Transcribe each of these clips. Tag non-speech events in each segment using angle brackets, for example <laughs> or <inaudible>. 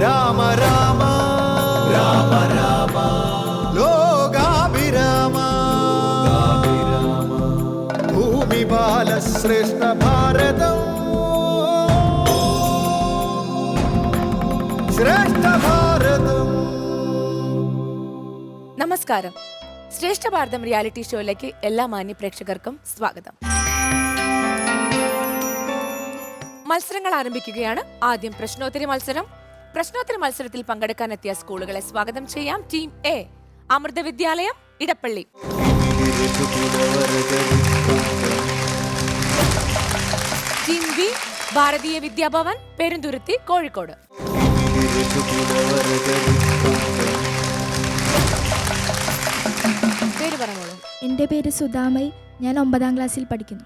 രാമ രാമ. രാമ രാമ ലോകാഭിരാമ. ഭൂമി ബാലശ്രേഷ്ഠ ഭാരതം. ശ്രേഷ്ഠ ഭാരതം. നമസ്കാരം. ശ്രേഷ്ഠ ഭാരതം റിയാലിറ്റി ഷോയിലേക്ക് എല്ലാ മാന്യ പ്രേക്ഷകർക്കും സ്വാഗതം. മത്സരങ്ങൾ ആരംഭിക്കുകയാണ്. ആദ്യം പ്രശ്നോത്തരി മത്സരം. പ്രശ്നോത്തരി മത്സരത്തിൽ പങ്കെടുക്കാനെത്തിയ സ്കൂളുകളെ സ്വാഗതം ചെയ്യാം ടീം എ. അമൃത വിദ്യാലയം ഇടപ്പള്ളി. Team B Bharatiya Vidya Bhavan Perumthuruthi Kozhikode. പേര് പറഞ്ഞോളൂ. എന്റെ പേര് സുധാമൈ. ഞാൻ ഒമ്പതാം ക്ലാസ്സിൽ പഠിക്കുന്നു.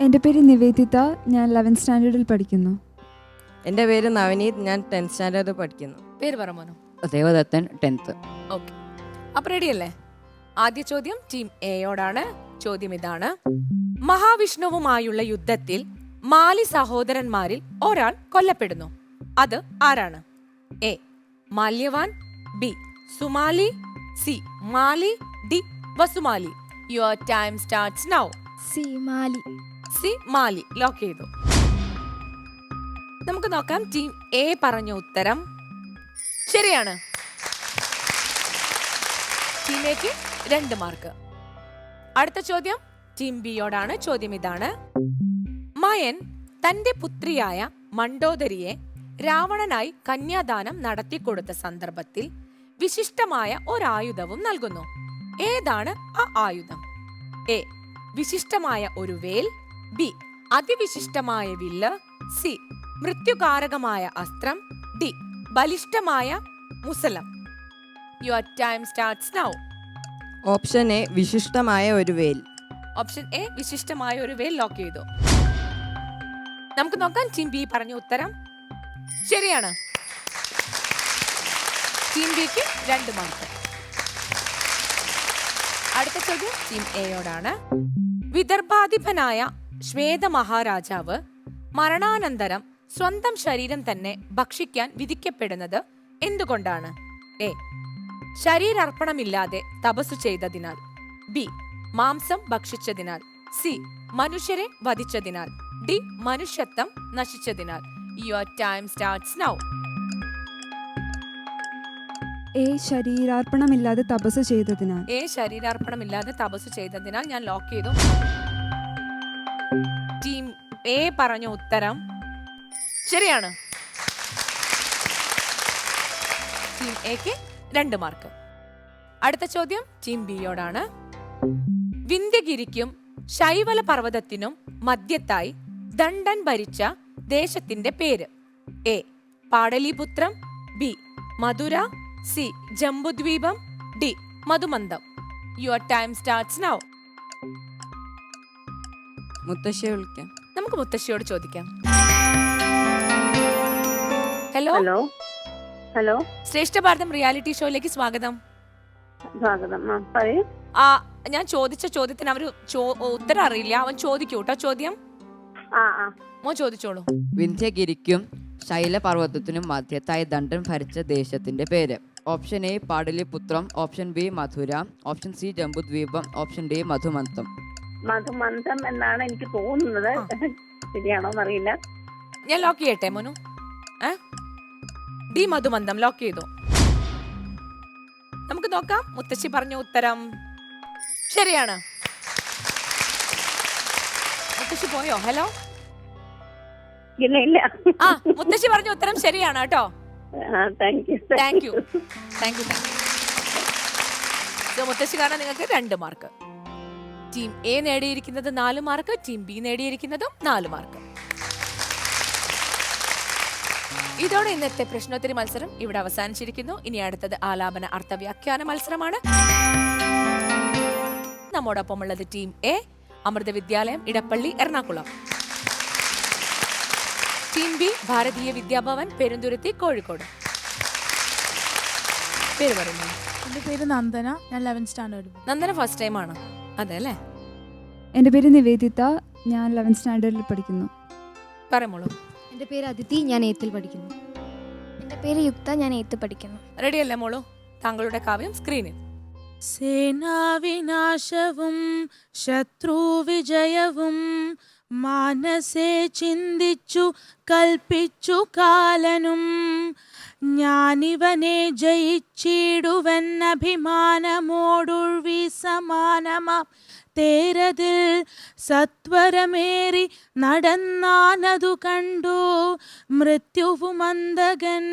എന്റെ പേര് നിവേദിത. ഞാൻ ലെവൻത് സ്റ്റാൻഡേർഡിൽ പഠിക്കുന്നു. എന്റെ പേര് നവനീത് ഞാൻ ടെൻത്ത് സ്റ്റാൻഡേർഡ് പഠിക്കുന്നു. പേര് പറ മോനു. ദേവദത്തൻ ടെൻത്ത്. ഓക്കെ. അപ്പൊ റെഡിയല്ലേ? ആദ്യ ചോദ്യം ടീം എയോടാണ് ചോദ്യം ഇതാണ്. മഹാവിഷ്ണുവുമായുള്ള യുദ്ധത്തിൽ മാലി സഹോദരന്മാരിൽ ഒരാൾ കൊല്ലപ്പെടുന്നു. അത് ആരാണ്? A Malyavan. B Sumali. C Mali. D Vasumali. Your time starts now C Mali. C Mali. Lock ചെയ്തു. നമുക്ക് നോക്കാം. ടീം എ പറഞ്ഞ ഉത്തരം. ശരിയാണ്. ടീം രണ്ട് മാർക്ക്. അടുത്ത ചോദ്യം ടീം ബിയോടാണ്. ചോദ്യം ഇതാണ്. മയൻ തന്റെ പുത്രിയായ മണ്ടോദരിയെ രാവണനായി കന്യാദാനം നടത്തിക്കൊടുത്ത സന്ദർഭത്തിൽ വിശിഷ്ടമായ ഒരായുധവും നൽകുന്നു. ഏതാണ് ആ ആയുധം? എ വിശിഷ്ടമായ ഒരു വേൽ. ബി അതിവിശിഷ്ടമായ വില്ല് സി മൃത്യുകാരകമായ അസ്ത്രം. ഡി ബലിഷ്ഠമായ മുസലം. Your time starts now. Option A വിശിഷ്ടമായ ഒരു വേൽ. ഓപ്ഷൻ എ വിശിഷ്ടമായ ഒരു വേൽ ലോക്ക് ചെയ്തു. നമുക്ക് നോക്കാം ടീം ബി പറഞ്ഞ ഉത്തരം. ശരിയാണ്. ടീം ബിക്ക് രണ്ട് മാർക്ക് അടുത്ത ചോദ്യം ടീം എയോടാണ്. വിദർഭാധിപനായ ശ്വേത മഹാരാജാവ് മരണാനന്തരം സ്വന്തം ശരീരം തന്നെ ഭക്ഷിക്കാൻ വിധിക്കപ്പെടുന്നത് എന്തുകൊണ്ടാണ്? എ. ശരീരാർപ്പണമില്ലാതെ തപസ്സു ചെയ്തതിനാൽ. ബി. മാംസം ഭക്ഷിച്ചതിനാൽ. സി. മനുഷ്യരെ വധിച്ചതിനാൽ. ഡി. മനുഷ്യത്വം നശിച്ചതിനാൽ. Your time starts now A. ശരീരാർപ്പണമില്ലാതെ തപസ് ചെയ്തതിനാൽ. എ. ശരീരാർപ്പണമില്ലാതെ തപസ് ചെയ്തതിനാൽ ഞാൻ ലോക്ക് ചെയ്തു. ടീം എ പറഞ്ഞ ഉത്തരം ശരിയാണ്. ടീം എക്ക് രണ്ട് മാർക്ക് അടുത്ത ചോദ്യം ടീം ബി യോടാണ്. വിന്ധ്യഗിരിക്കും ശൈവല പർവതത്തിനും മധ്യത്തായി ദണ്ഡൻ ഭരിച്ച ദേശത്തിന്റെ പേര്. A Pataliputram. B Madhura. C Jambudweepam. D Madhumandam your time starts now മുത്തശ്ശിയെ വിളിക്കാം. നമുക്ക് മുത്തശ്ശിയോട് ചോദിക്കാം. Hello? Hello? Hello? Shreshta Bharatham reality ഷോയിലേക്ക് സ്വാഗതം. സ്വാഗതം. ആ പറയൂ. ആ ഞാൻ ചോദിച്ച ചോദ്യത്തിന് അവർ ചോ- ഉത്തരം അറിയില്ല. അവൻ ചോദിക്കൂട്ടോ ചോദ്യം? ആ ആ. മോ ചോദിച്ചോളൂ. വിന്ധ്യഗിരിക്കും ശൈലപർവതത്തിനും മധ്യത്തായി ദണ്ഡൻ ഭരിച്ച ദേശത്തിന്റെ പേര്. Option A Pataliputram. Option B Madhura. Option C Jambudweepam. Option D Madhumantham. Madhumantham എന്നാണ് എനിക്ക് തോന്നുന്നത്. ശരിയാണോ എന്നറിയില്ല ഞാൻ ലോക്ക് ചെയ്യട്ടെ മോനു? ഏ? ഡി മധുമന്ദം ലോക്ക് ചെയ്തു. നമുക്ക് നോക്കാം. മുത്തശ്ശി പറഞ്ഞ ഉത്തരം. ശരിയാണ്. മുത്തശ്ശി പോയോ? ഹലോ? ഇല്ല ഇല്ല. ആ മുത്തശ്ശി പറഞ്ഞ ഉത്തരം ശരിയാണ് കേട്ടോ. Thank you thank you thank you മുത്തശ്ശി കാരണം നിങ്ങൾക്ക് രണ്ട് മാർക്ക് ടീം എ നേടിയിരിക്കുന്നത് നാല് മാർക്ക് ടീം ബി നേടിയിരിക്കുന്നതും നാല് മാർക്ക് ഇതോടെ ഇന്നത്തെ പ്രശ്നോത്തരി മത്സരം ഇവിടെ അവസാനിച്ചിരിക്കുന്നു. ഇനി അടുത്തത് ആലാപന അർത്ഥവ്യാഖ്യാന മത്സരമാണ്. നമ്മോടൊപ്പം ഉള്ളത് ടീം എ അമൃത വിദ്യാലയം ഇടപ്പള്ളി എറണാകുളം. Team B Bharatiya Vidya Bhavan Perumthuruthi Kozhikode. പേര് പറയുന്നു? എന്റെ പേര് നന്ദന. ഞാൻ eleven standard Nandana first time ആണ്. അതെ അല്ലേ? എന്റെ പേര് നിവേദിത. ഞാൻ ലെവൻത് സ്റ്റാൻഡേർഡിൽ പഠിക്കുന്നു. പറയുമ്പോളൂ എന്റെ പേര് അതിഥി ഞാൻ എയ്ത്തിൽ പഠിക്കുന്നു. എന്റെ പേര് യുക്ത ഞാൻ എയ്ത്ത് പഠിക്കുന്നു. റെഡി അല്ലേ മോളോ? താങ്കളുടെ കാവ്യം സ്ക്രീനിൽ. സേനാവിനാശവും ശത്രുവിജയവും മാനസേ ചിന്തിച്ചു കൽപ്പിച്ചു കാലനും ഞാനിവനെ ജയിച്ചിടുവൻ അഭിമാനമോടുഴ്വി സമാനമാം തേരതിൽ സത്വരമേറി നടന്നാനതു കണ്ടു. മൃത്യുവുമന്തകൻ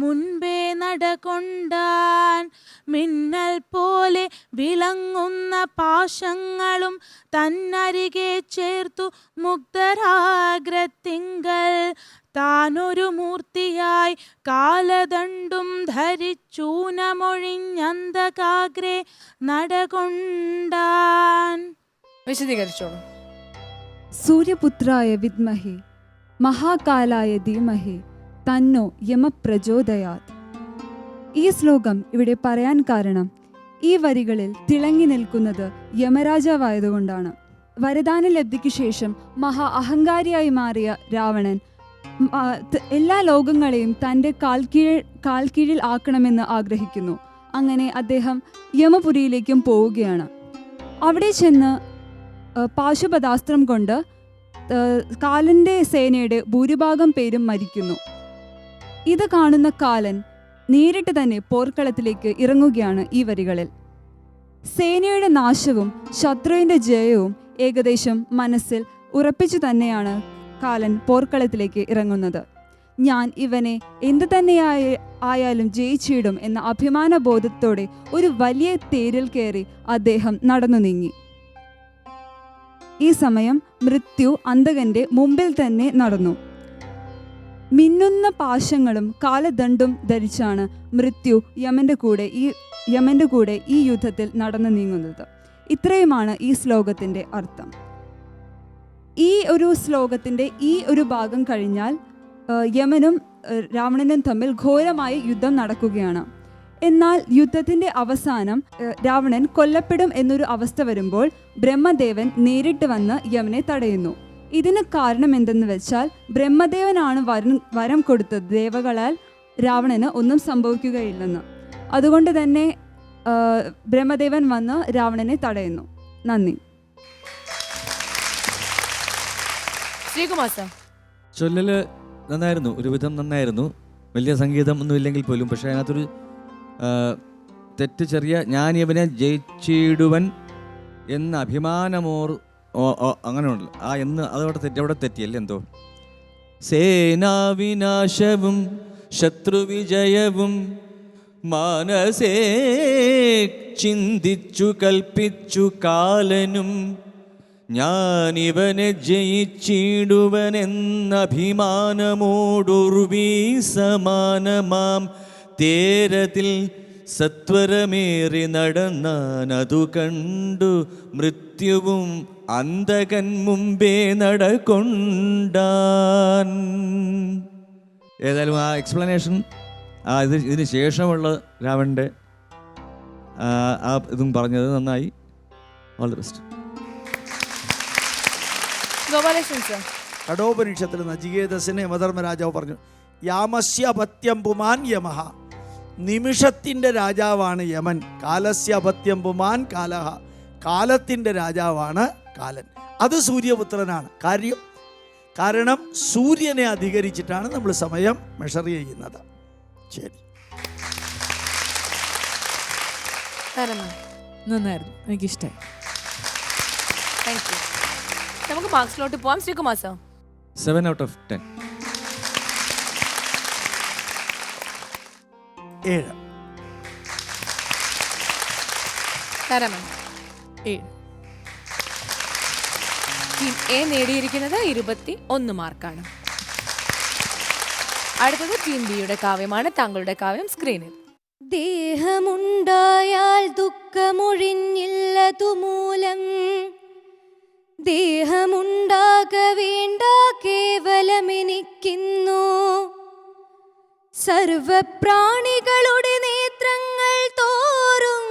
മുൻപേ നടകൊണ്ടാൻ മിന്നൽ പോലെ വിളങ്ങുന്ന പാശങ്ങളും തന്നരികെ ചേർത്തു മുഗ്ധരാഗ്രത്തിങ്കൽ താനൊരു മൂർത്തിയായി കാലദണ്ഡും ധരിച്ചൂനമൊഴിഞ്ഞന്തകാഗ്രേ നടകൊണ്ടാൻ. വിശദീകരിച്ചോളൂ. സൂര്യപുത്രായ വിദ്മഹേ മഹാകാലായ ധീമഹേ തന്നോ യമപ്രചോദയാത്. ഈ ശ്ലോകം ഇവിടെ പറയാൻ കാരണം ഈ വരികളിൽ തിളങ്ങി നിൽക്കുന്നത് യമരാജാവായതുകൊണ്ടാണ്. വരദാന ലബ്ധിക്ക് ശേഷം മഹാ അഹങ്കാരിയായി മാറിയ രാവണൻ എല്ലാ ലോകങ്ങളെയും തന്റെ കാൽക്കീഴ് കാൽക്കീഴിൽ ആക്കണമെന്ന് ആഗ്രഹിക്കുന്നു. അങ്ങനെ അദ്ദേഹം യമപുരിയിലേക്കും പോവുകയാണ്. അവിടെ ചെന്ന് പാശുപദാസ്ത്രം കൊണ്ട് കാലന്റെ സേനയുടെ ഭൂരിഭാഗം പേരും മരിക്കുന്നു. ഇത് കാണുന്ന കാലൻ നേരിട്ട് തന്നെ പോർക്കളത്തിലേക്ക് ഇറങ്ങുകയാണ് ഈ വരികളിൽ. സേനയുടെ നാശവും ശത്രുവിന്റെ ജയവും ഏകദേശം മനസ്സിൽ ഉറപ്പിച്ചു തന്നെയാണ് കാലൻ പോർക്കളത്തിലേക്ക് ഇറങ്ങുന്നത്. ഞാൻ ഇവനെ എന്തു തന്നെയായ ആയാലും ജയിച്ചിടും എന്ന അഭിമാന ബോധത്തോടെ ഒരു വലിയ തേരിൽ കയറി അദ്ദേഹം നടന്നു നീങ്ങി. ഈ സമയം മൃത്യു അന്തകന്റെ മുമ്പിൽ തന്നെ നടന്നു. മിന്നുന്ന പാശങ്ങളും കാലദണ്ഡും ധരിച്ചാണ് മൃത്യു യമന്റെ കൂടെ ഈ യമന്റെ കൂടെ ഈ യുദ്ധത്തിൽ നടന്നു നീങ്ങുന്നത്. ഇത്രയുമാണ് ഈ ശ്ലോകത്തിന്റെ അർത്ഥം. ഈ ഒരു ശ്ലോകത്തിന്റെ ഈ ഒരു ഭാഗം കഴിഞ്ഞാൽ യമനും രാവണനും തമ്മിൽ ഘോരമായ യുദ്ധം നടക്കുകയാണ്. എന്നാൽ യുദ്ധത്തിന്റെ അവസാനം രാവണൻ കൊല്ലപ്പെടും എന്നൊരു അവസ്ഥ വരുമ്പോൾ ബ്രഹ്മദേവൻ നേരിട്ട് വന്ന് യമനെ തടയുന്നു. ഇതിന് കാരണം എന്തെന്ന് വെച്ചാൽ ബ്രഹ്മദേവനാണ് വരം വരം കൊടുത്തത് ദേവകളാൽ രാവണന് ഒന്നും സംഭവിക്കുകയില്ലെന്ന്. അതുകൊണ്ട് തന്നെ ബ്രഹ്മദേവൻ വന്ന് രാവണനെ തടയുന്നു. നന്ദി. ചൊല്ലൽ നന്നായിരുന്നു ഒരുവിധം നന്നായിരുന്നു. വലിയ സംഗീതം ഒന്നും ഇല്ലെങ്കിൽ പോലും പക്ഷേ അതിനകത്തൊരു തെറ്റ് ചെറിയ ഞാൻ ഇവനെ ജയിച്ചിടുവൻ എന്ന അഭിമാനമോർ ഓ അങ്ങനെ ആ എന്ന് അതവിടെ തെറ്റി അവിടെ തെറ്റിയല്ലേ എന്തോ? സേനാവിനാശവും ശത്രുവിജയവും മാനസേ ചിന്തിച്ചു കൽപ്പിച്ചു കാലനും ഞാനിവനെ ജയിച്ചിടുവനെന്നഭിമാനമോടുർവീ സമാനമാം തേരത്തിൽ സത്വരമേറി നടന്നാൻ അതു കണ്ടു. മൃത്യുവും അന്തകൻ മുമ്പേ നടക്കൊണ്ടാൻ ഏതായാലും ആ എക്സ്പ്ലനേഷൻ ആ ഇത് ഇതിന് ശേഷമുള്ള രാവണന്റെ ആ ഇതും പറഞ്ഞത് നന്നായി. All the best. Gopalakrishnan sir. കഠോപനിഷത്തിൽ യമധർമ്മരാജാവ് പറഞ്ഞു യാമസ്യ പത്യം പുമാൻ യമഹ നിമിഷത്തിന്റെ രാജാവാണ് യമൻ കാലസ്യ പത്യം പുമാൻ കാലഹ കാലത്തിന്റെ രാജാവാണ് കാലൻ. അത് സൂര്യപുത്രനാണ്. കാര്യം കാരണം സൂര്യനെ അധികരിച്ചിട്ടാണ് നമ്മൾ സമയം മെഷർ ചെയ്യുന്നത്. ശരി. നന്നായിരുന്നു. എനിക്കിഷ്ടമായി നമുക്ക് മാർക്സിലോട്ട് പോവാം. Sreekumar sir. Seven out of ten ഏഴ്. ടീം എ നേടിയിരിക്കുന്നത് ഇരുപത്തി ഒന്ന് മാർക്കാണ്. അടുത്തത് ടീം ബിയുടെ കാവ്യമാണ്. താങ്കളുടെ കാവ്യം സ്ക്രീനിൽ ദേഹമുണ്ടായാൽ ദുഃഖമൊഴിഞ്ഞില്ല മൂലം ദേഹമുണ്ടാക വേണ്ട കേവലമെനിക്കുന്നു സർവപ്രാണികളുടെ നേത്രങ്ങൾ തോറും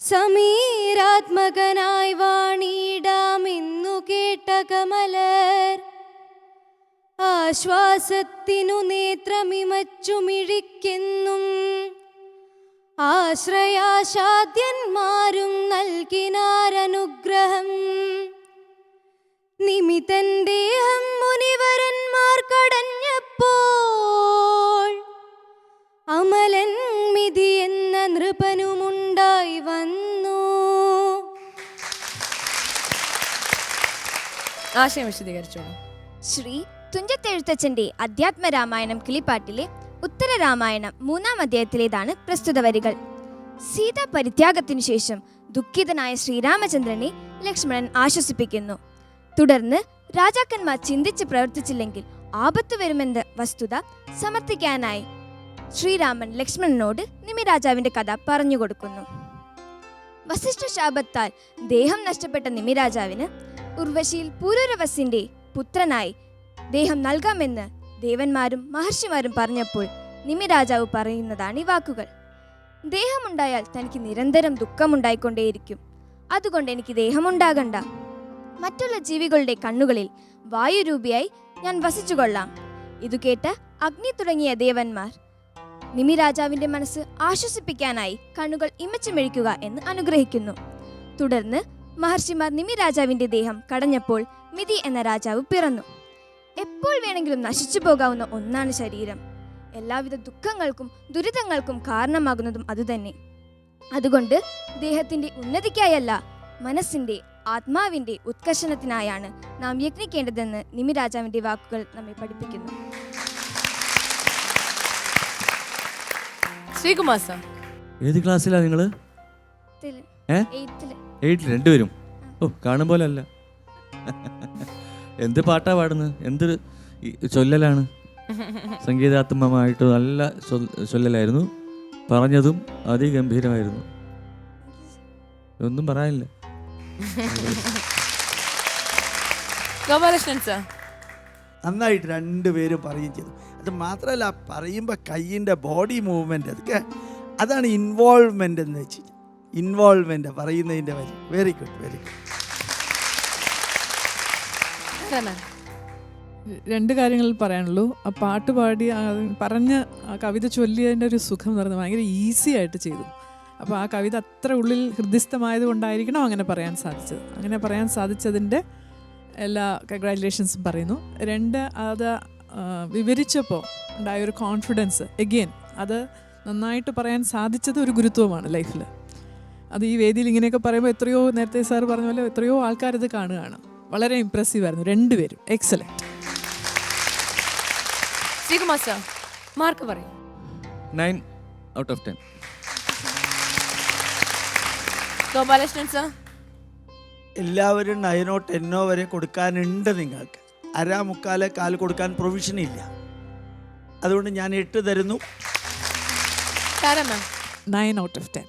സമീരാത്മകനായി വാണിടാമെന്നു കേട്ട കമലർ. ആശ്വാസത്തിനു നേത്രമിമച്ചുമിഴിക്കെന്നും ആശ്രയാശാദ്യന്മാരും നൽകിനാരനുഗ്രഹം. നിമിതൻ ദേഹം മുനിവരന്മാർ കടഞ്ഞപ്പോൾ അമലൻ മിതി എന്ന നൃപനുമുണ്ടായി വന്നു. ആശയം വിശദീകരിച്ചോളൂ. ശ്രീ തുഞ്ചത്തെഴുത്തച്ഛന്റെ അധ്യാത്മരാമായണം കിളിപ്പാട്ടിലെ ഉത്തരരാമായണം മൂന്നാം അധ്യായത്തിലേതാണ് പ്രസ്തുത വരികൾ. സീത പരിത്യാഗത്തിനു ശേഷം ദുഃഖിതനായ ശ്രീരാമചന്ദ്രനെ ലക്ഷ്മണൻ ആശ്വസിപ്പിക്കുന്നു. തുടർന്ന് രാജാക്കന്മാർ ചിന്തിച്ച് പ്രവർത്തിച്ചില്ലെങ്കിൽ ആപത്ത് വരുമെന്ന വസ്തുത സമർത്ഥിക്കാനായി ശ്രീരാമൻ ലക്ഷ്മണനോട് നിമിരാജാവിന്റെ കഥ പറഞ്ഞു കൊടുക്കുന്നു. വസിഷ്ഠ ശാപത്താൽ ദേഹം നഷ്ടപ്പെട്ട നിമിരാജാവിന് ഉർവശിയിൽ പുരൂരവസിന്റെ പുത്രനായി ദേഹം നൽകാമെന്ന് ദേവന്മാരും മഹർഷിമാരും പറഞ്ഞപ്പോൾ നിമിരാജാവ് പറയുന്നതാണ് ഈ വാക്കുകൾ. ദേഹമുണ്ടായാൽ തനിക്ക് നിരന്തരം ദുഃഖമുണ്ടായിക്കൊണ്ടേയിരിക്കും. അതുകൊണ്ട് എനിക്ക് ദേഹമുണ്ടാകണ്ട. മറ്റുള്ള ജീവികളുടെ കണ്ണുകളിൽ വായുരൂപിയായി ഞാൻ വസിച്ചുകൊള്ളാം. ഇതു കേട്ട അഗ്നി തുടങ്ങിയ ദേവന്മാർ നിമിരാജാവിന്റെ മനസ്സ് ആശ്വസിപ്പിക്കാനായി കണ്ണുകൾ ഇമച്ചുമെഴിക്കുക എന്ന് അനുഗ്രഹിക്കുന്നു. തുടർന്ന് മഹർഷിമാർ നിമിരാജാവിന്റെ ദേഹം കടഞ്ഞപ്പോൾ മിതി എന്ന രാജാവ് പിറന്നു. എപ്പോൾ വേണമെങ്കിലും നശിച്ചു പോകാവുന്ന ഒന്നാണ് ശരീരം. എല്ലാവിധ ദുഃഖങ്ങൾക്കും ദുരിതങ്ങൾക്കും കാരണമാകുന്നതും അതുതന്നെ. അതുകൊണ്ട് ദേഹത്തിന്റെ ഉന്നതിക്കായല്ല മനസ്സിന്റെ ആത്മാവിന്റെ ഉത്കർഷണത്തിനായാണ് നാം യത്നിക്കേണ്ടതെന്ന് നിമിരാജാവിന്റെ വാക്കുകൾ നമ്മെ പഠിപ്പിക്കുന്നു. ശ്രീകുമാർ സർ. ഏത് ക്ലാസ്സിലാണ് നിങ്ങൾ എയ്റ്റിൽ രണ്ടുപേരും? ഓ കാണും പോലെ അല്ല എന്ത് പാട്ടാ പാടുന്നത്? എന്ത് ചൊല്ലലാണ്? <laughs> സംഗീതാത്മകമായിട്ട് നല്ല ചൊല്ലലായിരുന്നു. പറഞ്ഞതും അതിഗംഭീരമായിരുന്നു. ഒന്നും പറയാനില്ല. <laughs> ഗോപാലകൃഷ്ണൻ സാർ നന്നായിട്ട് രണ്ടുപേരും പറയുകയും ചെയ്തു. അത് മാത്രമല്ല പറയുമ്പോൾ കയ്യിന്റെ ബോഡി മൂവ്മെന്റ് അതൊക്കെ അതാണ് ഇൻവോൾവ്മെന്റ് എന്ന് വെച്ച് ഇൻവോൾവ്മെന്റ് പറയുന്നതിന്റെ വരി. വെരി ഗുഡ് വെരി ഗുഡ് രണ്ട് കാര്യങ്ങൾ പറയാനുള്ളൂ. ആ പാട്ട് പാടി പറഞ്ഞ ആ കവിത ചൊല്ലിയതിന്റെ ഒരു സുഖം എന്ന് പറയുന്നത് ഭയങ്കര ഈസി ആയിട്ട് ചെയ്തു. അപ്പോൾ ആ കവിത അത്ര ഉള്ളിൽ ഹൃദയസ്ഥമായത് കൊണ്ടായിരിക്കണം അങ്ങനെ പറയാൻ സാധിച്ചത്. അങ്ങനെ പറയാൻ സാധിച്ചതിന്റെ എല്ലാ കൺഗ്രാറ്റുലേഷൻസും പറയുന്നു. രണ്ട് അത് വിവരിച്ചപ്പോൾ ഉണ്ടായ ഒരു കോൺഫിഡൻസ് എഗെയിൻ അത് നന്നായിട്ട് പറയാൻ സാധിച്ചത് ഒരു ഗുരുത്വമാണ് ലൈഫിൽ. അത് ഈ വേദിയിൽ ഇങ്ങനെയൊക്കെ പറയുമ്പോൾ എത്രയോ നേരത്തെ സാർ പറഞ്ഞ പോലെ എത്രയോ ആൾക്കാരത് കാണുകയാണ്. വളരെ ഇമ്പ്രസീവ് ആയിരുന്നു. രണ്ടുപേരും. എക്സലന്റ് ശ്രീകുമാർ സർ മാർക്ക് പറയൂ. Nine out of ten Gopalakrishnan sir. എല്ലാവരും നയനോ ടെന്നോ വരെ കൊടുക്കാനുണ്ട് നിങ്ങൾക്ക്. അര കാൽ കാൽ കൊടുക്കാൻ പ്രൊവിഷൻ ഇല്ല. അതുകൊണ്ട് ഞാൻ എട്ട് തരുന്നു. Taramma nine out of ten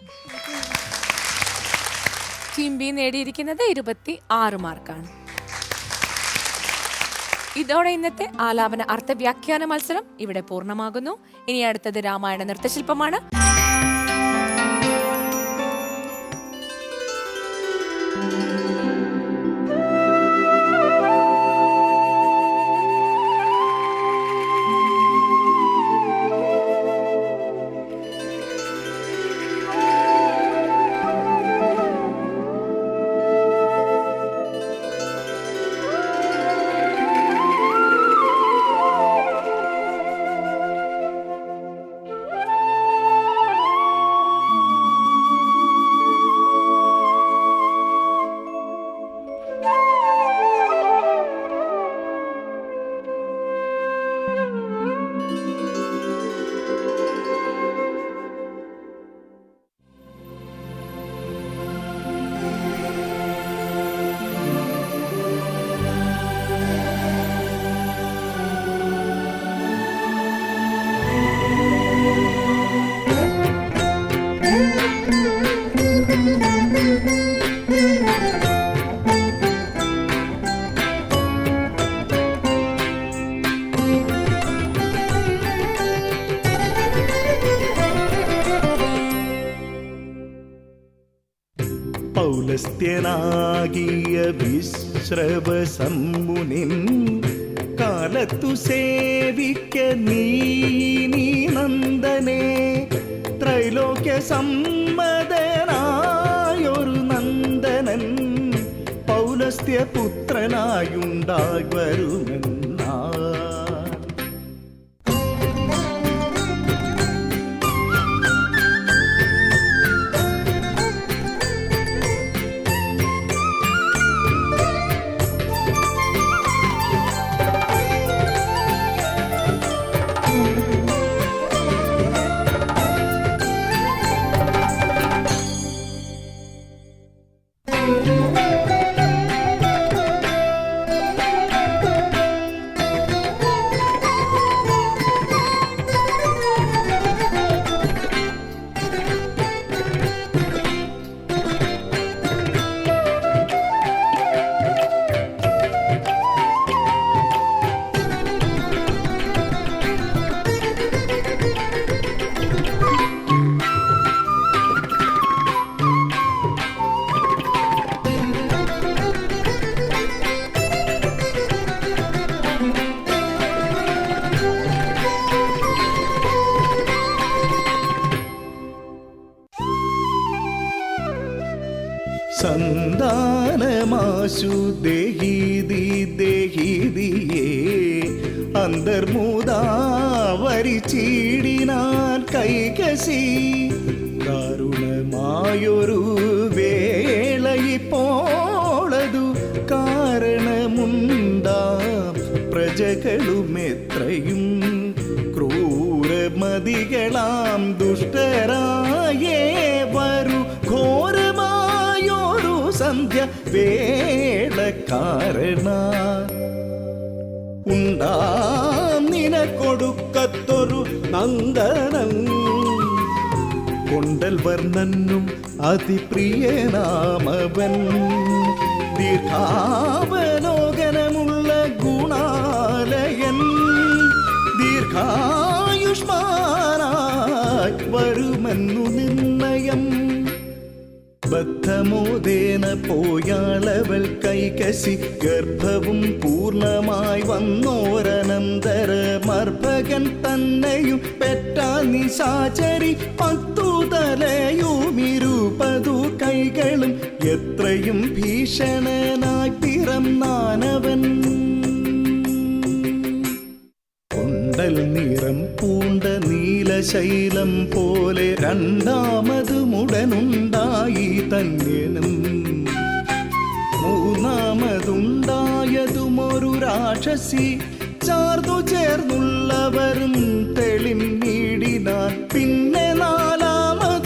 team B നേടിയിരിക്കുന്നത് ഇരുപത്തി ആറ് മാർക്കാണ് ഇതോടെ ഇന്നത്തെ ആലാപന അർത്ഥവ്യാഖ്യാന മത്സരം ഇവിടെ പൂർണമാകുന്നു. ഇനി അടുത്തത് രാമായണ നൃത്തശില്പമാണ്. പൗലസ്ത്യനാകിയ വിശ്രവസമ്മുനിൻ കാലത്തു സേവിക്ക നീ നന്ദനെ ത്രൈലോക്യ സമ്മതനായൊരു നന്ദനൻ പൗലസ്ത്യ പുത്രനായുണ്ടായി വരുമെന്നാ സന്താനമാശു ദേഹീതി ദേഹീതിയേ അന്തർമുദാവരി ചീടിനാൻ കൈകസി കാരുണമായൊരു വേളയിപ്പോളതു കാരണമുണ്ടാം പ്രജകളുമെത്രയും ക്രൂരമതികളാം ദുഷ്ടരായേ വേളക്കാരണ ഉണ്ട നിനക്കൊടുക്കത്തൊരു നന്ദനം. കൊണ്ടൽ വർണനും അതിപ്രിയനാമവൻ ദീർഘാവലോകനമുള്ള ഗുണാലയൻ. ദീർഘായുഷ്മാനായി വരുമെന്നു നിർണയം. ബദ്ധമോദേന പോയാളവൾ കൈകശി ഗർഭവും പൂർണമായി വന്നോരനന്തര മർഭകൻ തന്നെയും പെറ്റാ നിശാചരി പത്തു തലയുമിരുപതു കൈകളും എത്രയും ഭീഷണനായി പിറന്നാനവൻ. കൊണ്ടൽ നിറം പൂണ്ട നീലശൈലം പോലെ രണ്ടാമതുമുടനുണ്ടായി തന്യനും മൂന്നാമതുണ്ടായതുമൊരു രാക്ഷസി ചാർന്നു ചേർന്നുള്ളവരും തെളിഞ്ഞിടിനാൻ പിന്നെ നാലാമതുണ്ടായാനൊരു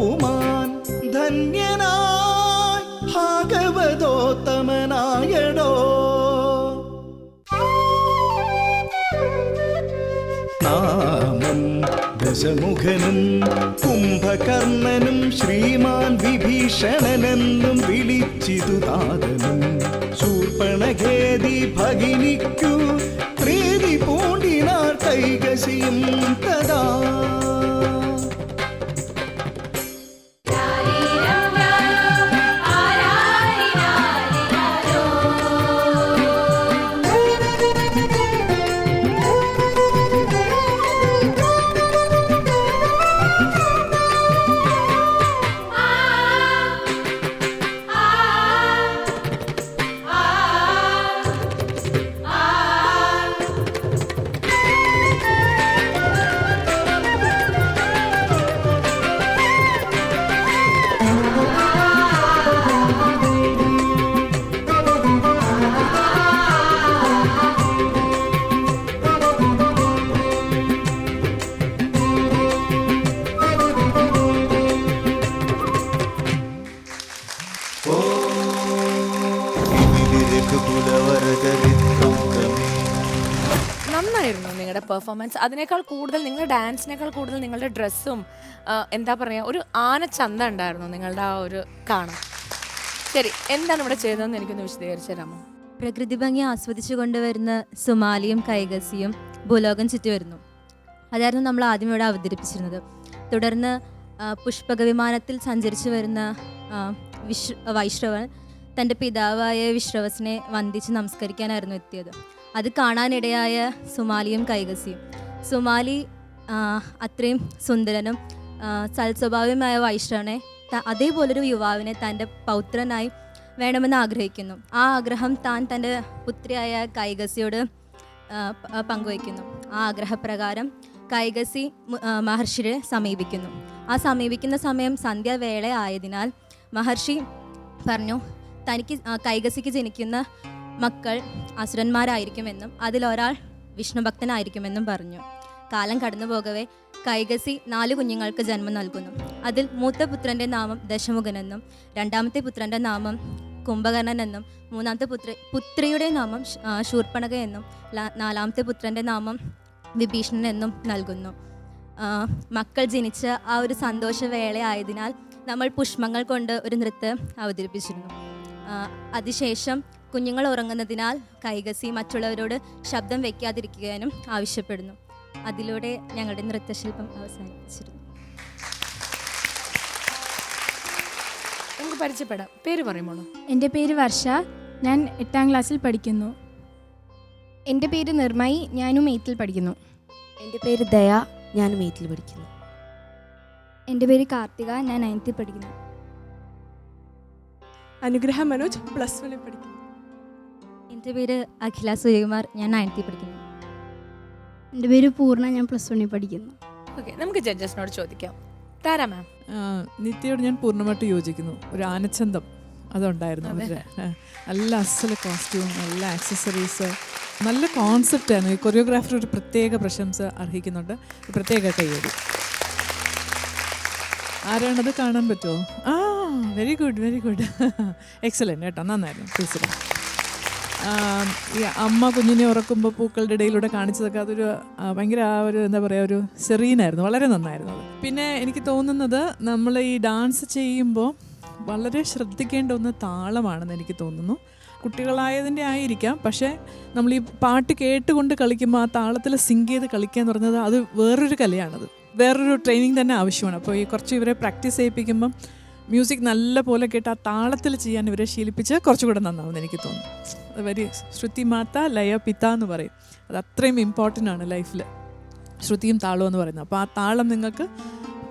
പുമാൻ ധന്യനായി ഭാഗവതോത്തമനായടോ. ദശമുഖനും കുംഭകർണനും ശ്രീമാൻ വിഭീഷണനെന്നും വിളിച്ചിതു താതനും ശൂർപ്പണഖേദി ഭഗിനിക്കു പ്രീതി പൂണ്ടിനാർ കൈകശിയും തഥാ പെർഫോമൻസ് അതിനേക്കാൾ കൂടുതൽ നിങ്ങളുടെ ഡാൻസിനേക്കാൾ കൂടുതൽ നിങ്ങളുടെ ഡ്രസ്സും എന്താ പറയുക ഒരു ആനച്ചന്ത ഉണ്ടായിരുന്നു നിങ്ങളുടെ ആ ഒരു കാണാൻ. ശരി എന്താണ് ഇവിടെ ചെയ്തതെന്ന് എനിക്കൊന്ന് വിശദീകരിച്ചു തരാമോ പ്രകൃതി ഭംഗി ആസ്വദിച്ചു കൊണ്ടുവരുന്ന സുമാലിയും കൈകസിയും ഭൂലോകം ചുറ്റി വരുന്നു. അതായിരുന്നു നമ്മൾ ആദ്യം ഇവിടെ അവതരിപ്പിച്ചിരുന്നത്. തുടർന്ന് പുഷ്പക വിമാനത്തിൽ സഞ്ചരിച്ചു വരുന്ന വിശ്ര വിശ് വൈഷ്ണവൻ തന്റെ പിതാവായ വിശ്രവസിനെ വന്ദിച്ച് നമസ്കരിക്കാനായിരുന്നു എത്തിയത്. അത് കാണാനിടയായ സുമാലിയും കൈകസിയും. സുമാലി അത്രയും സുന്ദരനും സൽസ്വഭാവ്യമായ വൈഷ്ണവനെ അതേപോലൊരു യുവാവിനെ തന്റെ പൗത്രനായി വേണമെന്ന് ആഗ്രഹിക്കുന്നു. ആ ആഗ്രഹം താൻ തന്റെ പുത്രിയായ കൈകസിയോട് പങ്കുവയ്ക്കുന്നു. ആ ആഗ്രഹപ്രകാരം കൈകസി മഹർഷിയെ സമീപിക്കുന്നു. ആ സമീപിക്കുന്ന സമയം സന്ധ്യാവേള ആയതിനാൽ മഹർഷി പറഞ്ഞു തനിക്ക് കൈകസിക്ക് ജനിക്കുന്ന മക്കൾ അസുരന്മാരായിരിക്കുമെന്നും അതിലൊരാൾ വിഷ്ണുഭക്തനായിരിക്കുമെന്നും പറഞ്ഞു. കാലം കടന്നു പോകവേ കൈകസി നാല് കുഞ്ഞുങ്ങൾക്ക് ജന്മം നൽകുന്നു. അതിൽ മൂത്ത പുത്രന്റെ നാമം ദശമുഖനെന്നും രണ്ടാമത്തെ പുത്രന്റെ നാമം കുംഭകർണൻ എന്നും മൂന്നാമത്തെ പുത്ര പുത്രിയുടെ നാമം ശൂർപ്പണക എന്നും നാലാമത്തെ പുത്രന്റെ നാമം വിഭീഷണൻ എന്നും നൽകുന്നു മക്കൾ ജനിച്ച ആ ഒരു സന്തോഷവേളയായതിനാൽ നമ്മൾ പുഷ്പങ്ങൾ കൊണ്ട് ഒരു നൃത്തം അവതരിപ്പിച്ചിരുന്നു. അതിശേഷം കുഞ്ഞുങ്ങൾ ഉറങ്ങുന്നതിനാൽ കൈകസി മറ്റുള്ളവരോട് ശബ്ദം വയ്ക്കാതിരിക്കാനും ആവശ്യപ്പെടുന്നു. അതിലൂടെ ഞങ്ങളുടെ നൃത്തശില്പം അവസാനിപ്പിച്ചിരുന്നു. നമുക്ക് പരിചയപ്പെടാം. പേര് പറയുമോളൂ? എന്റെ പേര് വർഷ. ഞാൻ എട്ടാം ക്ലാസ്സിൽ പഠിക്കുന്നു. എന്റെ പേര് നിർമ്മയി. ഞാനും എയ്ത്തിൽ പഠിക്കുന്നു. എന്റെ പേര് ദയ. ഞാനും എയ്ത്തിൽ പഠിക്കുന്നു. എന്റെ പേര് കാർത്തിക. ഞാൻ നയൻത്തിൽ പഠിക്കുന്നു. അനുഗ്രഹ മനോജ് പ്ലസ് വണ്ണിൽ പഠിക്കുന്നു. എന്റെ പേര് അഖില സൂര്യകുമാർ ഞാൻ നയൻത്തിൽ പഠിക്കുന്നു. എന്റെ പേര് പൂർണ ഞാൻ പ്ലസ് വണ്ണിൽ പഠിക്കുന്നു. ഓക്കെ നമുക്ക് ജഡ്ജസിനോട് ചോദിക്കാം. താരാ മാം നിത്യയോട് ഞാൻ പൂർണമായിട്ട് യോജിക്കുന്നു. ഒരു ആനച്ചന്തം അതുണ്ടായിരുന്നു. അവരുടെ നല്ല അസല കോസ്റ്റ്യൂം നല്ല ആക്സസറീസ് നല്ല കോൺസെപ്റ്റാണ് ഈ കൊറിയോഗ്രാഫർ ഒരു പ്രത്യേക പ്രശംസ അർഹിക്കുന്നുണ്ട്. പ്രത്യേക കയ്യടി. ആരാണത് കാണാൻ പറ്റുമോ? ആ very good very good excellent കേട്ടോ. നന്നായിരുന്നു. ടീച്ചർ ഈ അമ്മ കുഞ്ഞിനെ ഉറക്കുമ്പോൾ പൂക്കളുടെ ഇടയിലൂടെ കാണിച്ചതൊക്കെ അതൊരു ഭയങ്കര ആ ഒരു എന്താ പറയുക ഒരു സെറീനായിരുന്നു. വളരെ നന്നായിരുന്നു അത്. പിന്നെ എനിക്ക് തോന്നുന്നത് നമ്മൾ ഈ ഡാൻസ് ചെയ്യുമ്പോൾ വളരെ ശ്രദ്ധിക്കേണ്ട ഒന്ന് താളമാണെന്ന് എനിക്ക് തോന്നുന്നു. കുട്ടികളായതിന്റെ ആയിരിക്കാം. പക്ഷേ നമ്മൾ ഈ പാട്ട് കേട്ടുകൊണ്ട് കളിക്കുമ്പോൾ ആ താളത്തിൽ സിങ്ക് ചെയ്ത് കളിക്കുക എന്ന് പറഞ്ഞത് അത് വേറൊരു കലയാണത്. വേറൊരു ട്രെയിനിങ് തന്നെ ആവശ്യമാണ്. അപ്പോൾ ഈ കുറച്ച് ഇവരെ പ്രാക്ടീസ് ചെയ്യിപ്പിക്കുമ്പം മ്യൂസിക് നല്ല പോലെ കേട്ട് ആ താളത്തിൽ ചെയ്യാൻ ഇവരെ ശീലിപ്പിച്ച് കുറച്ചുകൂടെ നന്നാവുമെന്ന് എനിക്ക് തോന്നുന്നു. അത് വരി ശ്രുതി മാത്ത ലയ പിത്ത എന്ന് പറയും. അത് അത്രയും ഇമ്പോർട്ടന്റ് ആണ് ലൈഫിൽ ശ്രുതിയും താളവും എന്ന് പറയുന്നത്. അപ്പോൾ ആ താളം നിങ്ങൾക്ക്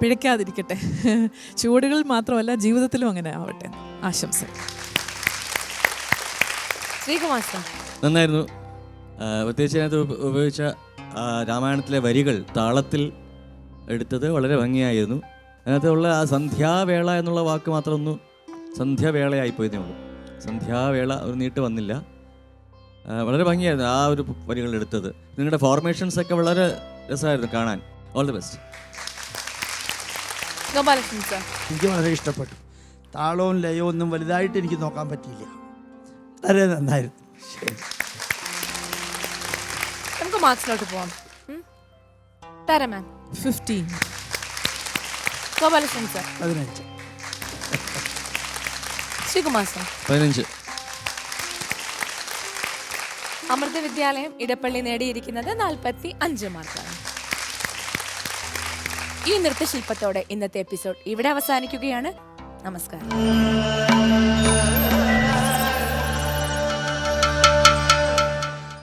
പിഴയ്ക്കാതിരിക്കട്ടെ. <laughs> ചുവടുകൾ മാത്രമല്ല ജീവിതത്തിലും അങ്ങനെ ആവട്ടെ. ആശംസ നന്നായിരുന്നു. പ്രത്യേകിച്ച് അതിനകത്ത് ഉപയോഗിച്ച രാമായണത്തിലെ വരികൾ താളത്തിൽ എടുത്തത് വളരെ ഭംഗിയായിരുന്നു. അതിനകത്തുള്ള ആ സന്ധ്യാവേള എന്നുള്ള വാക്ക് മാത്രം ഒന്ന് സന്ധ്യാവേളയായിപ്പോയതേ ഉള്ളൂ. സന്ധ്യാവേള ഒരു നീട്ട് വന്നില്ല. വളരെ ഭംഗിയായിരുന്നു ആ ഒരു വരികൾ എടുത്തത്. നിങ്ങളുടെ ഫോർമേഷൻസ് ഒക്കെ വളരെ രസമായിരുന്നു കാണാൻ. All the best Gopalakrishnan sir എനിക്ക് വളരെ ഇഷ്ടപ്പെട്ടു. താളവും ലയവും ഒന്നും വലുതായിട്ട് എനിക്ക് നോക്കാൻ പറ്റിയില്ല. വളരെ നന്നായിരുന്നു. നമുക്ക് മാർക്സിലോട്ട് പോവാം? മാം ഫിഫ്റ്റീൻ ഗോപാലകൃഷ്ണൻ സർ പതിനഞ്ച്. ശ്രീകുമാർ സർ. പതിനഞ്ച്. അമൃത വിദ്യാലയം ഇടപ്പള്ളി നേടിയിരിക്കുന്നത് നാൽപ്പത്തി അഞ്ച് മാർക്കാണ്. ഈ നൃത്തശില്പത്തോടെ ഇന്നത്തെ എപ്പിസോഡ് ഇവിടെ അവസാനിക്കുകയാണ്. നമസ്കാരം.